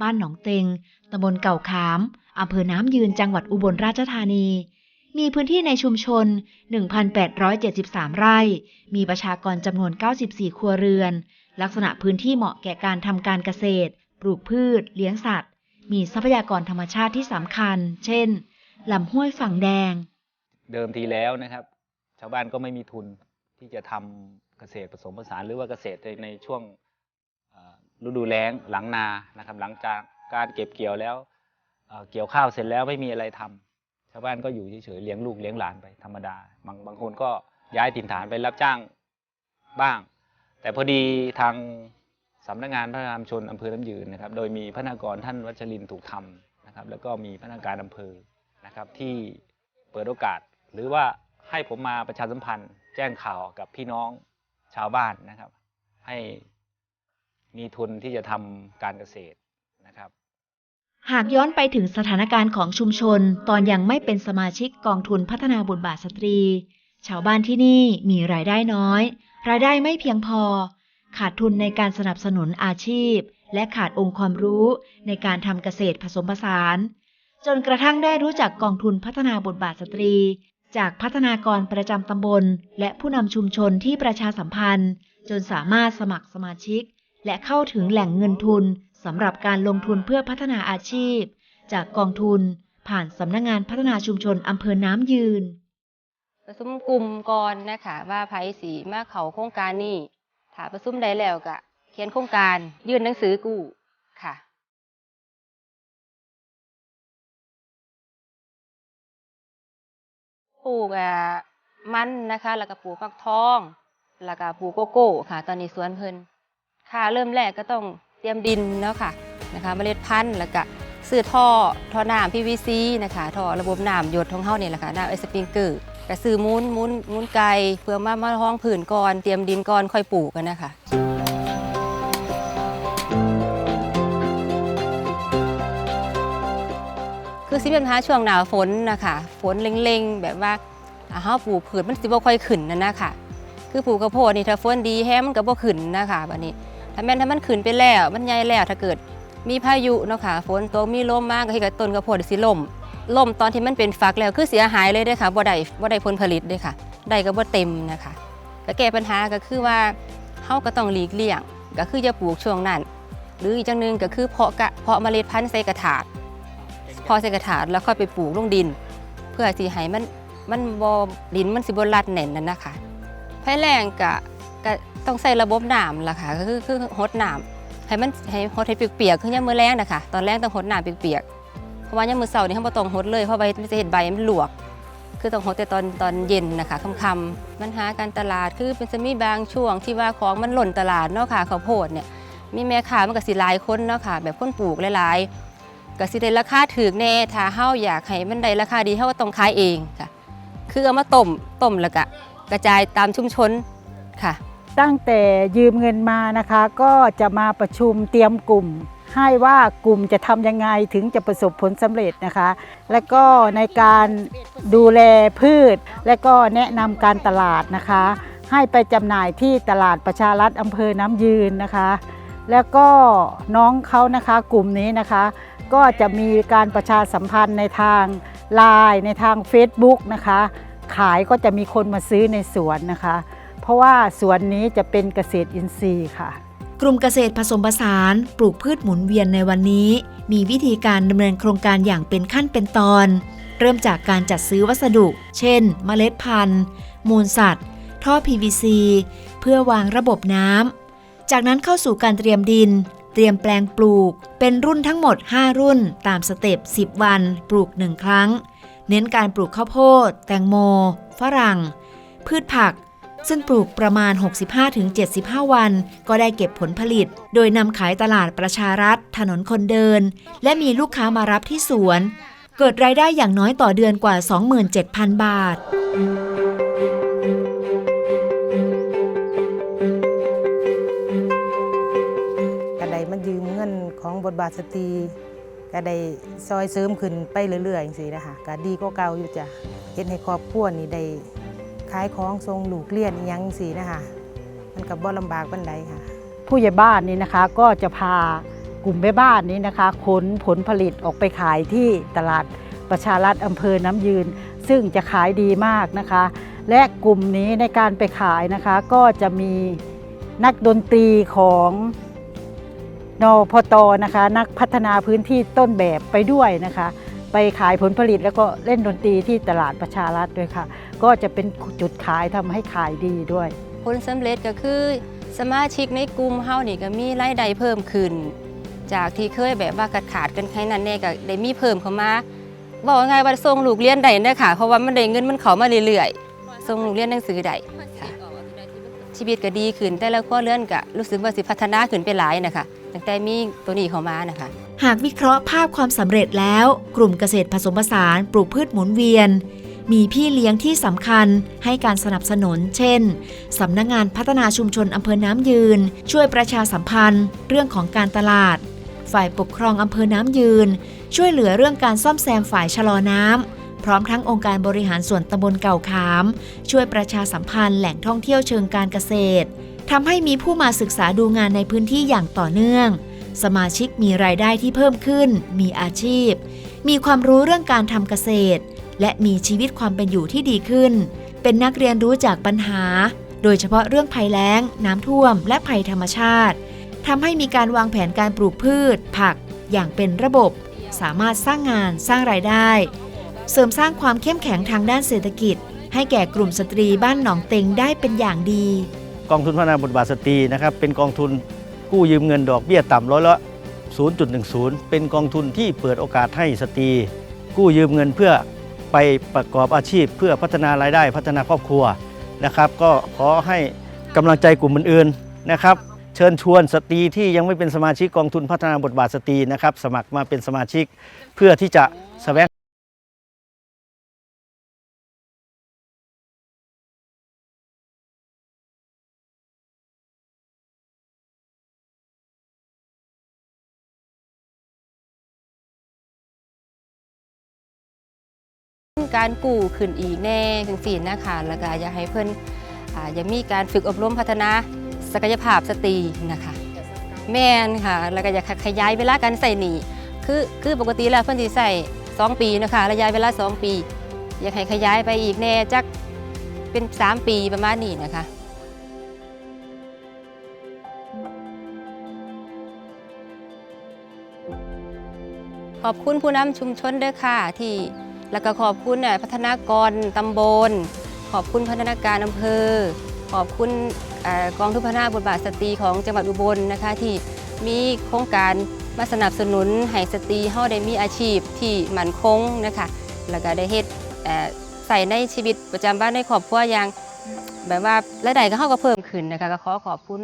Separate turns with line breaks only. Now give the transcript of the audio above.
บ้านหนองเต็งตำบลเก่าขาม อำเภอน้ำยืนจังหวัดอุบลราชธานี มีพื้นที่ในชุมชน 1,873 ไร่ มีประชากรจำนวน 94 ครัวเรือน ลักษณะพื้นที่เหมาะแก่การทำการเกษตร ปลูกพืช เลี้ยงสัตว์ มีทรัพยากรธรรมชาติที่สำคัญ เช่นลำห้วยฝั่งแดง
เดิมทีแล้วนะครับ ชาวบ้านก็ไม่มีทุนที่จะทำเกษตรผสมผสานหรือว่าเกษตรในช่วง ฤดูแล้งหลังนานะครับ หลังจากการเก็บเกี่ยวแล้วเเกี่ยวข้าวเสร็จแล้วไม่มีอะไรทำชาวบ้านก็อยู่เฉยๆเลี้ยงลูกเลี้ยงหลานไปธรรมดา บางบางคนก็ย้ายถิ่นฐานไปรับจ้างบ้าง แต่พอดีทางสำนักงานพัฒนามชนอำเภอน้ำยืนนะครับ โดยมีพนักงานท่านวัชรินทร์ถูกทำนะครับ แล้วก็มีพนักงานอำเภอนะครับ ที่เปิดโอกาส หรือว่าให้ผมมาประชาสัมพันธ์ แจ้งข่าวกับพี่น้องชาวบ้านนะครับ ให้ มีทุนที่จะทำการเกษตรนะครับ
หากย้อนไปถึงสถานการณ์ของชุมชน ตอนยังไม่เป็นสมาชิกกองทุนพัฒนาบทบาทสตรี ชาวบ้านที่นี่มีรายได้น้อย รายได้ไม่เพียงพอ ขาดทุนในการสนับสนุนอาชีพ และขาดองค์ความรู้ในการทำเกษตรผสมผสาน จนกระทั่งได้รู้จักกองทุนพัฒนาบทบาทสตรีจากพัฒนากรประจำตำบล และผู้นำชุมชนที่ประชาสัมพันธ์ จนสามารถสมัครสมาชิก และเข้าถึงแหล่งเงินทุนสำหรับการลงทุนเพื่อพัฒนาอาชีพ จากกองทุนผ่านสำนักงงานพัฒนาชุมชนอำเภอน้ำยืน
ประชุมกลุ่มก่อนนะคะว่าไผสีมาเขาโครงการนี้ถ้าประชุมได้แล้วก็เขียนโครงการยื่นหนังสือกู้ค่ะปลูกอะมันนะคะ แล้วก็ปลูกฟักทอง แล้วก็ปลูกโกโก้ค่ะ ตอนนี้สวนเพิ่น ค่ะเริ่มแรกก็ต้องเตรียมดินเนาะค่ะนะคะเมล็ดพันธุ์แล้วก็ซื้อท่อท่อน้ำ PVC นะคะท่อระบบน้ำหยดของเฮานี่แหละค่ะน้ำไอสปริงเกอร์ก็ซื้อมุ้นมุ้นมุ้นไก่เพื่อมามาห้องผืนก่อนเตรียมดินก่อนค่อยปลูกกันนะคะคือสิเป็นปัญหาช่วงหนาวฝนนะคะฝนเล็งๆ แบบว่าอ่าเฮาปลูกพืชมันสิบ่ค่อยขึ้นนั่นะคะคือปลูกข้าวโพดนี่ถ้าฝนดีแฮมมันก็บ่ขึ้นนะคะบัดนี้ ถ้าแม่นถ้ามันขึ้นไปแล้ว มันใหญ่แล้วถ้าเกิดมีพายุเนาะค่ะฝนตกมีลมมากก็เฮ็ดให้ต้นข้าวโพดสิล่มล่มตอนที่มันเป็นฝักแล้วคือเสียหายเลยเด้อค่ะบ่ได้บ่ได้ผลผลิตเด้อค่ะได้ก็บ่เต็มนะคะก็แก้ปัญหาก็คือว่าเฮาก็ต้องหลีกเลี่ยง ก็คือจะปลูกช่วงนั้น หรืออีกจังหนึงก็คือเพาะกะเพาะเมล็ดพันธุ์ใส่กระถาดพอใส่กระถางแล้วค่อยไปปลูกลงดิน เพื่อสิให้มันมันบ่ดินมันสิบ่รัดแน่นนั่นนะคะภายแรงก็ ก็ต้องใส่ระบบน้ำล่ะค่ะก็คือคือหดน้ำให้มันให้หดให้เปียกๆคือยามมื้อแรงนะคะตอนแรกต้องหดน้ำเปียกๆเพราะว่ายามมื้อเช้านี่เฮาบ่ต้องหดเลยเพราะใบมันจะเห็นใบมันหลวก คือต้องหดแต่ตอนตอนเย็นนะคะค่ำๆปัญหาการตลาดคือเป็นจะมีบางช่วงที่ว่าของมันหล่นตลาดเนาะค่ะข้าวโพดเนี่ยมีแม่ค้ามันก็สิหลายคนเนาะค่ะแบบคนปลูกหลายๆก็สิได้ราคาถูกแน่ถ้าเฮาอยากให้มันได้ราคาดีเฮาก็ต้องขายเองค่ะ คือเอามาต้มต้มแล้วก็กระจายตามชุมชนค่ะ
ตั้งแต่ยืมเงินมานะคะ ก็จะมาประชุมเตรียมกลุ่ม ให้ว่ากลุ่มจะทำยังไงถึงจะประสบผลสำเร็จนะคะ และก็ในการดูแลพืช และก็แนะนำการตลาดนะคะ ให้ไปจำหน่ายที่ตลาดประชารัฐอำเภอน้ำยืนนะคะ แล้วก็น้องเขานะคะกลุ่มนี้นะคะ ก็จะมีการประชาสัมพันธ์ในทางไลน์ในทาง Facebook นะคะ ขายก็จะมีคนมาซื้อในสวนนะคะ เพราะว่าสวนนี้จะเป็นเกษตรอินทรีย์ค่ะ
กลุ่มเกษตรผสมผสานปลูกพืชหมุนเวียนในวันนี้ มีวิธีการดำเนินโครงการอย่างเป็นขั้นเป็นตอน เริ่มจากการจัดซื้อวัสดุ เช่น เมล็ดพันธุ์ มูลสัตว์ ท่อ PVC เพื่อวางระบบน้ำจากนั้นเข้าสู่การเตรียมดินเตรียมแปลงปลูกเป็นรุ่นทั้งหมด 5 รุ่นตามสเต็ป 10 วัน ปลูก 1 ครั้ง เน้นการปลูกข้าวโพด แตงโม ฝรั่ง พืชผัก ซึ่งปลูกประมาณ 65-75 วัน ก็ได้เก็บผลผลิต โดยนำขายตลาดประชารัฐ ถนนคนเดิน และมีลูกค้ามารับที่สวน เกิดรายได้อย่างน้อยต่อเดือนกว่า 27,000 บาท
ก็ได้มายืมเงินของบทบาทสตรีก็ได้ซอยเสริมขึ้นไปเรื่อยๆอย่างนี้นะคะก็ดีก็เก่าอยู่จ้ะเห็นให้ครอบครัวนี่ได้ ขายของทรงลูกเรียนอิหยังสีนะคะมันก็บ่ลำบากปันใดค่ะ
ผู้ใหญ่บ้านนี่นะคะก็จะพากลุ่มแม่บ้านนี้นะคะขนผลผลิตออกไปขายที่ตลาดประชารัฐอำเภอน้ำยืน ซึ่งจะขายดีมากนะคะ และกลุ่มนี้ในการไปขายนะคะ ก็จะมีนักดนตรีของนพตนะคะ นักพัฒนาพื้นที่ต้นแบบไปด้วยนะคะ ไปขายผลผลิตแล้วก็เล่นดนตรีที่ตลาดประชารัฐด้วยค่ะ ก็จะเป็นจุดขายทำให้ขายดีด้วย
ผลสำเร็จก็คือสมาชิกในกลุ่มเฮานี่ก็มีรายได้เพิ่มขึ้น จากที่เคยแบบว่าขาดขาดๆกันแค่นั้นแน่ก็ได้มีเพิ่มเข้ามาบอกว่าไงว่าส่งลูกเรียนได้เด้อค่ะเพราะว่ามันได้เงินมันเข้ามาเรื่อยๆส่งลูกเรียนหนังสือได้ค่ะชีวิตก็ดีขึ้นแต่ละครัวเรือนก็รู้สึกว่าสิพัฒนาขึ้นไปหลายนะคะตั้งแต่มีตัวนี้เข้ามานะคะ
หากวิเคราะห์ภาพความสำเร็จแล้ว กลุ่มเกษตรผสมผสานปลูกพืชหมุนเวียน มีพี่เลี้ยงที่สำคัญให้การสนับสนุน เช่น สำนักงานพัฒนาชุมชนอำเภอน้ำยืน ช่วยประชาสัมพันธ์ เรื่องของการตลาด ฝ่ายปกครองอำเภอน้ำยืน ช่วยเหลือเรื่องการซ่อมแซมฝ่ายชะลอน้ำพร้อมทั้งองค์การบริหารส่วนตำบลเก่าขาม ช่วยประชาสัมพันธ์แหล่งท่องเที่ยวเชิงการเกษตรทำให้มีผู้มาศึกษาดูงานในพื้นที่อย่างต่อเนื่อง สมาชิกมีรายได้ที่เพิ่มขึ้น มีอาชีพ มีความรู้เรื่องการทำเกษตร และมีชีวิตความเป็นอยู่ที่ดีขึ้น เป็นนักเรียนรู้จากปัญหา โดยเฉพาะเรื่องภัยแล้ง น้ำท่วม และภัยธรรมชาติทำให้มีการวางแผนการปลูกพืช ผัก อย่างเป็นระบบ สามารถสร้างงานสร้างรายได้ เสริมสร้างความเข้มแข็งทางด้านเศรษฐกิจ ให้แก่กลุ่มสตรีบ้านหนองเต็งได้เป็นอย่างดี
กองทุนพัฒนาบทบาทสตรีนะครับเป็นกองทุนกู้ยืมเงินดอกเบี้ยต่ำร้อยละ 0.10 เป็นกองทุนที่เปิดโอกาสให้สตรีกู้ยืมเงินเพื่อ ไปประกอบอาชีพ เพื่อพัฒนารายได้พัฒนาครอบครัวนะครับ ก็ขอให้กำลังใจกลุ่มอื่นๆนะครับเชิญชวนสตรีที่ยังไม่เป็นสมาชิกกองทุนพัฒนาบทบาทสตรีนะครับ สมัครมาเป็นสมาชิกเพื่อที่จะแสวง
การกู้ขึ้นอีกแน่ถึงสี่นะคะแล้วก็อยากให้เพื่อนอ่ายังมีการฝึกอบรมพัฒนาศักยภาพสตรีนะคะ แม่นค่ะ แล้วก็อยากขยายเวลาการใส่หนีคือคือปกติแล้วเพื่อนที่ใส่2 ปีนะคะระยะเวลา 2 ปี อยากให้ขยายไปอีกแน่จักเป็น 3 ปีประมาณนี้นะคะขอบคุณผู้นำชุมชนด้วยค่ะที่ แล้วก็ขอบคุณเนี่ยพัฒนากรตำบล ขอบคุณพัฒนาการอำเภอ ขอบคุณกองทุนพัฒนาบทบาทสตรีของจังหวัดอุบลนะคะที่มีโครงการมาสนับสนุนให้สตรีเฮาได้มีอาชีพที่มั่นคงนะคะแล้วก็ได้เฮ็ดใส่ในชีวิตประจำวันในครอบครัวอย่างแบบว่ารายได้ก็เฮาก็เพิ่มขึ้นนะคะก็ขอขอบคุณ